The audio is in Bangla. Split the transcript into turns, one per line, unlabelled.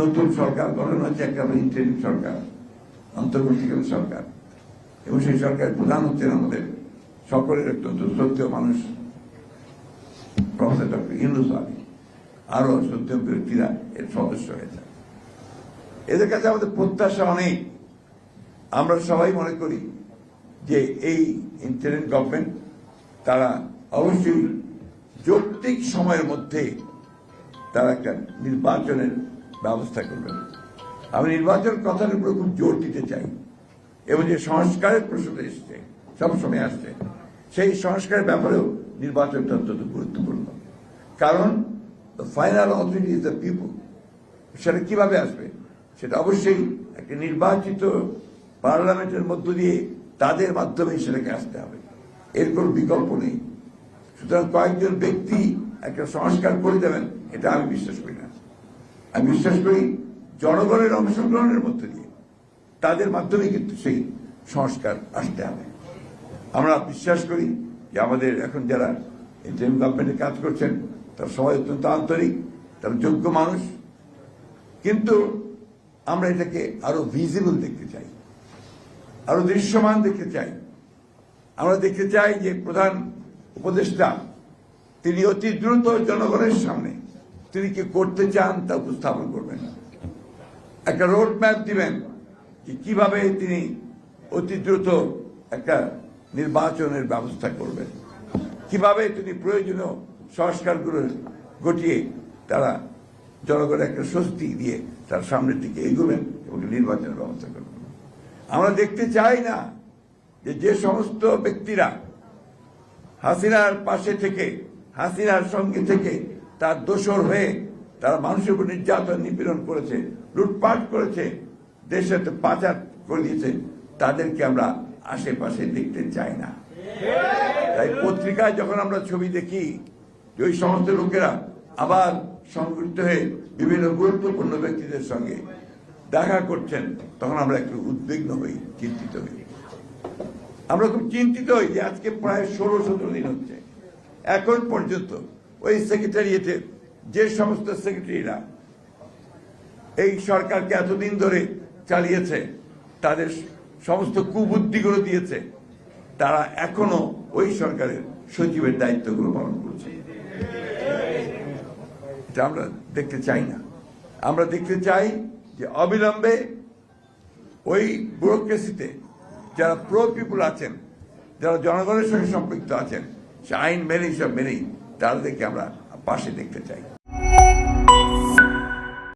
নতুন সরকার, গঠন হচ্ছে একটা ইন্টারিম সরকার অন্তর্বর্তীকালীন সরকার। এবং সেই সরকারের প্রধান হচ্ছেন আমাদের সকলের অত্যন্ত শ্রদ্ধেয় মানুষ, প্রফেসর ডক্টর ইউনুস আলী আরও শ্রদ্ধেয় ব্যক্তিরা এর সদস্য হয়েছে। এদের কাছে আমাদের প্রত্যাশা অনেক। আমরা সবাই মনে করি যে এই ইন্টারিম গভর্নমেন্ট তারা অবশ্যই যৌক্তিক সময়ের মধ্যে তারা একটা নির্বাচনের ব্যবস্থা করবেন আমি নির্বাচন কথার উপর খুব জোর দিতে চাই। এবং যে সংস্কারের প্রশ্ন এসছে সবসময় আসছে, সেই সংস্কারের ব্যাপারেও নির্বাচনটা অত্যন্ত গুরুত্বপূর্ণ। কারণ final authority is the people সেটা কীভাবে আসবে? সেটা অবশ্যই একটা নির্বাচিত পার্লামেন্টের মধ্য দিয়ে তাদের মাধ্যমে সেটাকে আসতে হবে। এর কোনো বিকল্প নেই। সুতরাং কয়েকজন ব্যক্তি একটা সংস্কার করে দেবেন, এটা আমি বিশ্বাস করি না। আমি বিশ্বাস করি জনগণের অংশগ্রহণের মধ্যে দিয়ে তাদের মাধ্যমে কিন্তু সেই সংস্কার আসতে হবে। আমরা বিশ্বাস করি যে আমাদের এখন যারা ইন্টারিম গভর্নমেন্টে কাজ করছেন, তারা সবাই অত্যন্ত আন্তরিক, তারা যোগ্য মানুষ। কিন্তু আমরা এটাকে আরও ভিজিবল দেখতে চাই, আরও দৃশ্যমান দেখতে চাই। আমরা দেখতে চাই যে প্রধান উপদেষ্টা, তিনি অতি দ্রুত জনগণের সামনে তিনি কি করতে চান তা উপস্থাপন করবেন একটা রোড ম্যাপ দিবেন যে কীভাবে তিনি অতি দ্রুত একটা নির্বাচনের ব্যবস্থা করবেন। কীভাবে তিনি প্রয়োজনীয় সংস্কারগুলো ঘটিয়ে তারা জনগণের একটা স্বস্তি দিয়ে তার সামনের দিকে এগোবেন এবং নির্বাচনের ব্যবস্থা করবেন। আমরা দেখতে চাই না যে যে সমস্ত ব্যক্তিরা হাসিনার পাশে থেকে, হাসিনার সঙ্গে থেকে তার দোষর হয়ে তারা মানুষের উপর নির্যাতন, নিপীড়ন করেছে, লুটপাট করেছে, দেশে তো পাচার করে দিয়েছে, তাদেরকে আমরা আশেপাশে দেখতে চাই না। তাই পত্রিকায় যখন আমরা ছবি দেখি যে ওই সমস্ত লোকেরা আবার সংগঠিত হয়ে বিভিন্ন গুরুত্বপূর্ণ ব্যক্তিদের সঙ্গে দেখা করছেন, তখন আমরা একটু উদ্বিগ্ন হই, চিন্তিত হই। আমরা খুব চিন্তিত হই যে আজকে প্রায় ষোলো সতেরো দিন হচ্ছে। এখন পর্যন্ত ওই সেক্রেটারিয়েটের যে সমস্ত সেক্রেটারিরা এই সরকারকে এতদিন ধরে চালিয়েছে, তাদের সমস্ত কুবুদ্ধিগুলো দিয়েছে, তারা এখনও ওই সরকারের সচিবের দায়িত্বগুলো পালন করছে। এটা আমরা দেখতে চাই না। আমরা দেখতে চাই যে অবিলম্বে ওই ব্যুরোক্রেসিতে যারা প্রো পিপুল আছেন, যারা জনগণের সঙ্গে সম্পৃক্ত আছেন, সে আইন মেনেই সব মেনেই তাদেরকে আমরা পাশে দেখতে চাই।